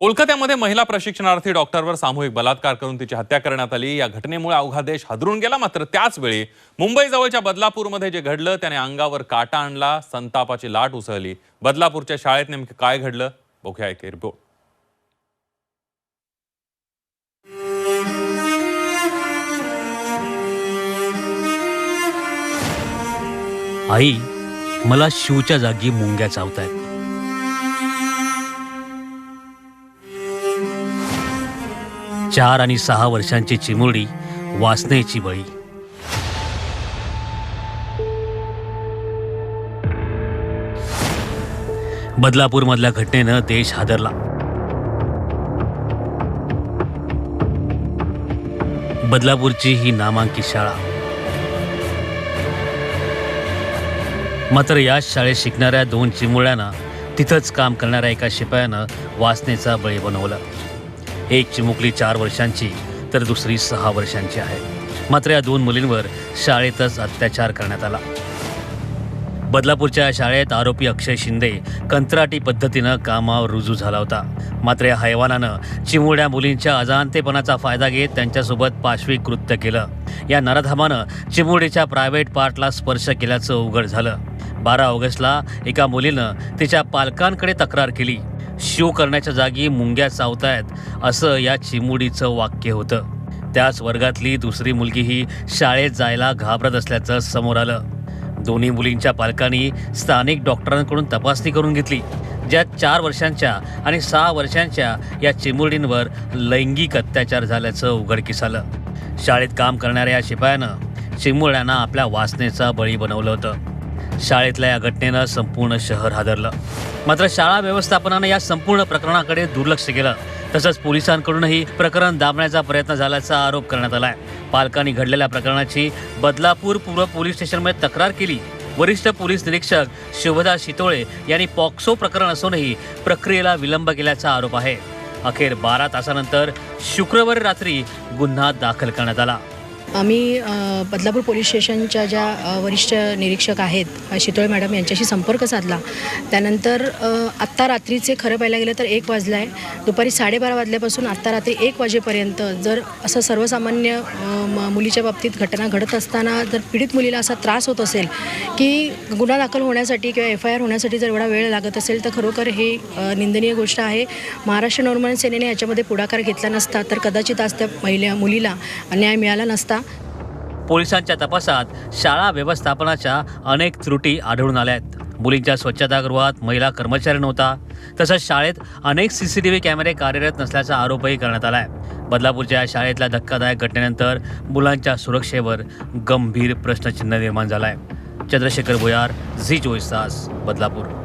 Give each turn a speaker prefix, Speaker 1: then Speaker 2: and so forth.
Speaker 1: कोलकात्यामध्ये महिला प्रशिक्षणार्थी डॉक्टरवर सामूहिक बलात्कार करून तिची हत्या करण्यात आली. या घटनेमुळे अवघा देश हादरून गेला. मात्र त्याच वेळी मुंबईजवळच्या बदलापूरमध्ये जे घडलं त्याने अंगावर काटा आणला संतापाची लाट उसळली. बदलापूरच्या शाळेत नेमकं काय घडलं? बघूया एक रिपोर्ट.
Speaker 2: आई मला शिवच्या जागी मुंग्या चावतायत. चार आणि सहा वर्षांची चिमुरडी वासनेची बळी. बदलापूरमधल्या घटनेनं देश हादरला. बदलापूरची ही नामांकित शाळा. मात्र या शाळेत शिकणाऱ्या दोन चिमुळ्यांना तिथंच काम करणाऱ्या एका शिपायानं वासनेचा बळी बनवला. एक चिमुकली चार वर्षांची तर दुसरी सहा वर्षांची आहे. मात्र या दोन मुलींवर शाळेतच अत्याचार करण्यात आला. बदलापूरच्या शाळेत आरोपी अक्षय शिंदे कंत्राटी पद्धतीनं कामावर रुजू झाला होता. मात्र या हैवानानं चिमुळ्या मुलींच्या अजाणतेपणाचा फायदा घेत त्यांच्यासोबत पाशवी कृत्य केलं. या नरधामानं चिमुडीच्या प्रायव्हेट पार्टला स्पर्श केल्याचं उघड झालं. बारा ऑगस्टला एका मुलीनं तिच्या पालकांकडे तक्रार केली. शिव करण्याच्या जागी मुंग्या चावतायत असं या चिमुडीचं वाक्य होतं. त्याच वर्गातली दुसरी मुलगीही शाळेत जायला घाबरत असल्याचं समोर आलं. दोन्ही मुलींच्या पालकांनी स्थानिक डॉक्टरांकडून तपासणी करून घेतली ज्यात चार वर्षांच्या आणि सहा वर्षांच्या या चिमुरडींवर लैंगिक अत्याचार झाल्याचं उघडकीस आलं. शाळेत काम करणाऱ्या या शिपायानं चिमुरड्यांना आपल्या वासनेचा बळी बनवलं होतं. शाळेतल्या या घटनेनं संपूर्ण शहर हादरलं. मात्र शाळा व्यवस्थापनानं या संपूर्ण प्रकरणाकडे दुर्लक्ष केलं. तसंच पोलिसांकडूनही प्रकरण दाबण्याचा प्रयत्न झाल्याचा आरोप करण्यात आलाय. पालकांनी घडलेल्या प्रकरणाची बदलापूर पूर्व पोलीस स्टेशनमध्ये तक्रार केली. वरिष्ठ पोलीस निरीक्षक शुभदा शितोळे यांनी पॉक्सो प्रकरण असूनही प्रक्रियेला विलंब केल्याचा आरोप आहे. अखेर बारा तासानंतर शुक्रवारी रात्री गुन्हा दाखल करण्यात आला.
Speaker 3: आम्ही बदलापूर पोलीस स्टेशनच्या ज्या वरिष्ठ निरीक्षक आहेत शितोळे मॅडम यांच्याशी संपर्क साधला. त्यानंतर आत्ता रात्रीचे खरं पाहायला गेलं तर एक वाजला आहे दुपारी साडेबारा वाजल्यापासून आत्ता रात्री एक वाजेपर्यंत जर असं सर्वसामान्य म- मुलीच्या बाबतीत घटना घडत असताना जर पीडित मुलीला असा त्रास होत असेल की गुन्हा दाखल होण्यासाठी किंवा एफ आय आर होण्यासाठी जर एवढा वेळ लागत असेल तर खरोखर हे निंदनीय गोष्ट आहे. महाराष्ट्र नवनिर्माण सेनेने याच्यामध्ये पुढाकार घेतला नसता तर कदाचित आज त्या महिला मुलीला न्याय मिळाला नसता.
Speaker 2: पोलिसांच्या तपासात शाळा व्यवस्थापनाच्या अनेक त्रुटी आढळून आल्या आहेत. मुलींच्या स्वच्छतागृहात महिला कर्मचारी नव्हता तसंच शाळेत अनेक सी सी टी व्ही कॅमेरे कार्यरत नसल्याचा आरोपही करण्यात आलाय बदलापूरच्या शाळेतल्या धक्कादायक घटनेनंतर मुलांच्या सुरक्षेवर गंभीर प्रश्नचिन्ह निर्माण झालाय चंद्रशेखर भुयार झी चोवीस तास बदलापूर.